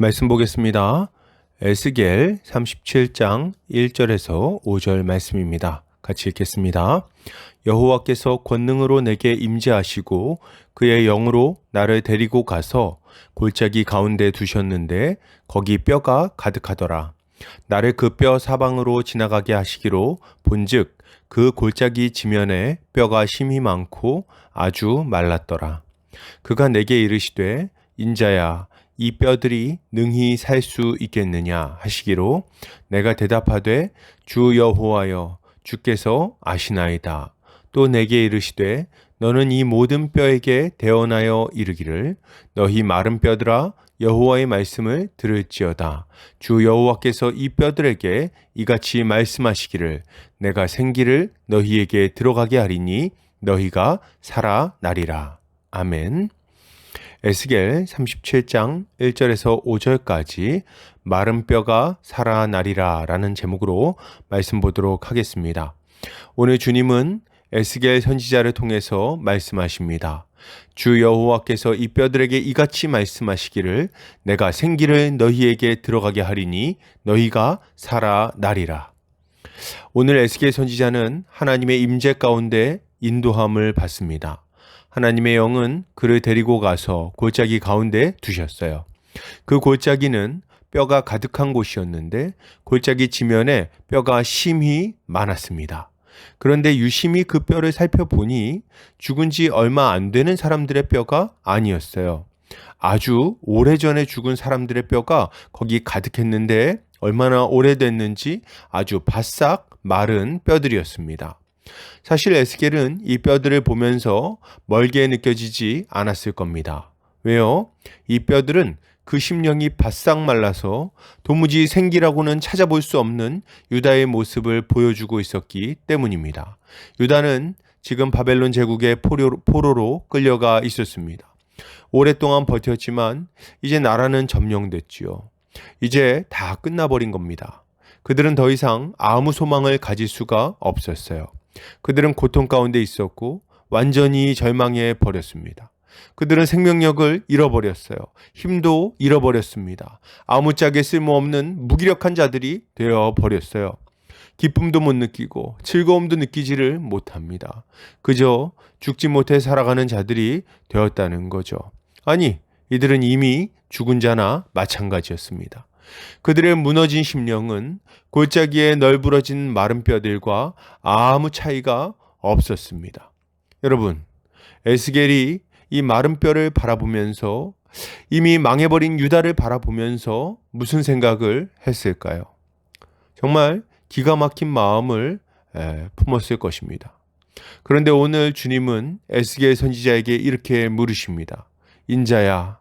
말씀 보겠습니다. 에스겔 37장 1절에서 5절 말씀입니다. 같이 읽겠습니다. 여호와께서 권능으로 내게 임재하시고 그의 영으로 나를 데리고 가서 골짜기 가운데 두셨는데 거기 뼈가 가득하더라. 나를 그 뼈 사방으로 지나가게 하시기로 본즉 그 골짜기 지면에 뼈가 심히 많고 아주 말랐더라. 그가 내게 이르시되 인자야 이 뼈들이 능히 살 수 있겠느냐 하시기로 내가 대답하되 주 여호와여 주께서 아시나이다. 또 내게 이르시되 너는 이 모든 뼈에게 대언하여 이르기를 너희 마른 뼈들아 여호와의 말씀을 들을지어다. 주 여호와께서 이 뼈들에게 이같이 말씀하시기를 내가 생기를 너희에게 들어가게 하리니 너희가 살아나리라. 아멘. 에스겔 37장 1절에서 5절까지 마른 뼈가 살아나리라 라는 제목으로 말씀 보도록 하겠습니다. 오늘 주님은 에스겔 선지자를 통해서 말씀하십니다. 주 여호와께서 이 뼈들에게 이같이 말씀하시기를 내가 생기를 너희에게 들어가게 하리니 너희가 살아나리라. 오늘 에스겔 선지자는 하나님의 임재 가운데 인도함을 받습니다. 하나님의 영은 그를 데리고 가서 골짜기 가운데 두셨어요. 그 골짜기는 뼈가 가득한 곳이었는데 골짜기 지면에 뼈가 심히 많았습니다. 그런데 유심히 그 뼈를 살펴보니 죽은 지 얼마 안 되는 사람들의 뼈가 아니었어요. 아주 오래전에 죽은 사람들의 뼈가 거기 가득했는데 얼마나 오래됐는지 아주 바싹 마른 뼈들이었습니다. 사실 에스겔은 이 뼈들을 보면서 멀게 느껴지지 않았을 겁니다. 왜요? 이 뼈들은 그 심령이 바싹 말라서 도무지 생기라고는 찾아볼 수 없는 유다의 모습을 보여주고 있었기 때문입니다. 유다는 지금 바벨론 제국의 포로, 포로로 끌려가 있었습니다. 오랫동안 버텼지만 이제 나라는 점령됐지요. 이제 다 끝나버린 겁니다. 그들은 더 이상 아무 소망을 가질 수가 없었어요. 그들은 고통 가운데 있었고 완전히 절망해 버렸습니다. 그들은 생명력을 잃어버렸어요. 힘도 잃어버렸습니다. 아무짝에 쓸모없는 무기력한 자들이 되어 버렸어요. 기쁨도 못 느끼고 즐거움도 느끼지를 못합니다. 그저 죽지 못해 살아가는 자들이 되었다는 거죠. 아니, 이들은 이미 죽은 자나 마찬가지였습니다. 그들의 무너진 심령은 골짜기에 널브러진 마른 뼈들과 아무 차이가 없었습니다. 여러분, 에스겔이 이 마른 뼈를 바라보면서 이미 망해버린 유다를 바라보면서 무슨 생각을 했을까요? 정말 기가 막힌 마음을 품었을 것입니다. 그런데 오늘 주님은 에스겔 선지자에게 이렇게 물으십니다. 인자야,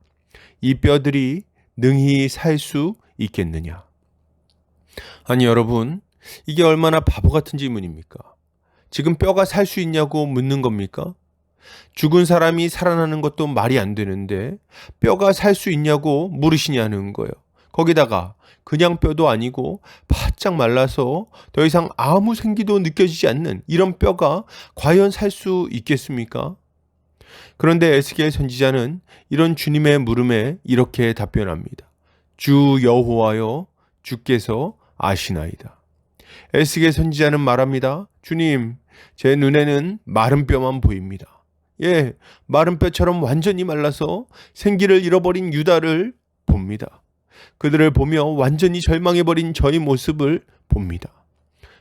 이 뼈들이 능히 살 수 있겠느냐? 아니, 여러분, 이게 얼마나 바보 같은 질문입니까? 지금 뼈가 살 수 있냐고 묻는 겁니까? 죽은 사람이 살아나는 것도 말이 안 되는데 뼈가 살 수 있냐고 물으시냐는 거예요. 거기다가 그냥 뼈도 아니고 바짝 말라서 더 이상 아무 생기도 느껴지지 않는 이런 뼈가 과연 살 수 있겠습니까? 그런데 에스겔 선지자는 이런 주님의 물음에 이렇게 답변합니다. 주 여호와여 주께서 아시나이다. 에스겔 선지자는 말합니다. 주님, 제 눈에는 마른 뼈만 보입니다. 예, 마른 뼈처럼 완전히 말라서 생기를 잃어버린 유다를 봅니다. 그들을 보며 완전히 절망해버린 저희 모습을 봅니다.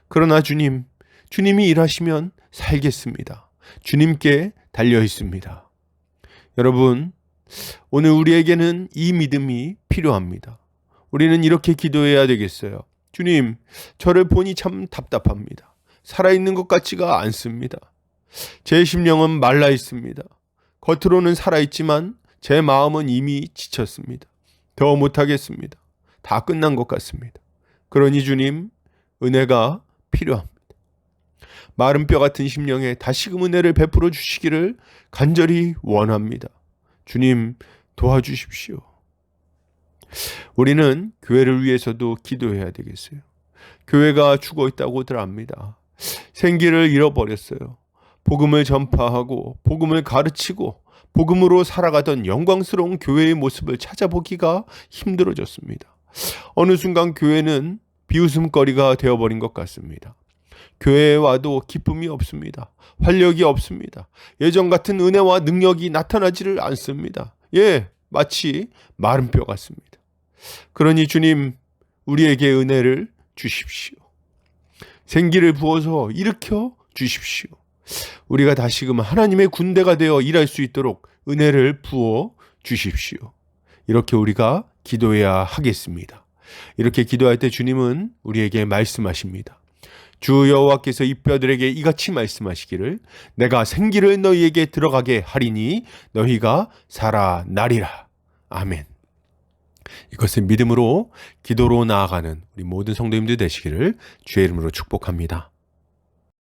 그러나 주님, 주님이 일하시면 살겠습니다. 주님께 달려 있습니다. 여러분, 오늘 우리에게는 이 믿음이 필요합니다. 우리는 이렇게 기도해야 되겠어요. 주님, 저를 보니 참 답답합니다. 살아있는 것 같지가 않습니다. 제 심령은 말라 있습니다. 겉으로는 살아있지만 제 마음은 이미 지쳤습니다. 더 못하겠습니다. 다 끝난 것 같습니다. 그러니 주님, 은혜가 필요합니다. 마른 뼈 같은 심령에 다시금 은혜를 베풀어 주시기를 간절히 원합니다. 주님, 도와주십시오. 우리는 교회를 위해서도 기도해야 되겠어요. 교회가 죽어 있다고들 압니다. 생기를 잃어버렸어요. 복음을 전파하고 복음을 가르치고 복음으로 살아가던 영광스러운 교회의 모습을 찾아보기가 힘들어졌습니다. 어느 순간 교회는 비웃음거리가 되어버린 것 같습니다. 교회에 와도 기쁨이 없습니다. 활력이 없습니다. 예전 같은 은혜와 능력이 나타나지를 않습니다. 예, 마치 마른 뼈 같습니다. 그러니 주님, 우리에게 은혜를 주십시오. 생기를 부어서 일으켜 주십시오. 우리가 다시금 하나님의 군대가 되어 일할 수 있도록 은혜를 부어 주십시오. 이렇게 우리가 기도해야 하겠습니다. 이렇게 기도할 때 주님은 우리에게 말씀하십니다. 주 여호와께서 이 뼈들에게 이같이 말씀하시기를 내가 생기를 너희에게 들어가게 하리니 너희가 살아나리라. 아멘. 이것을 믿음으로 기도로 나아가는 우리 모든 성도님들 되시기를 주의 이름으로 축복합니다.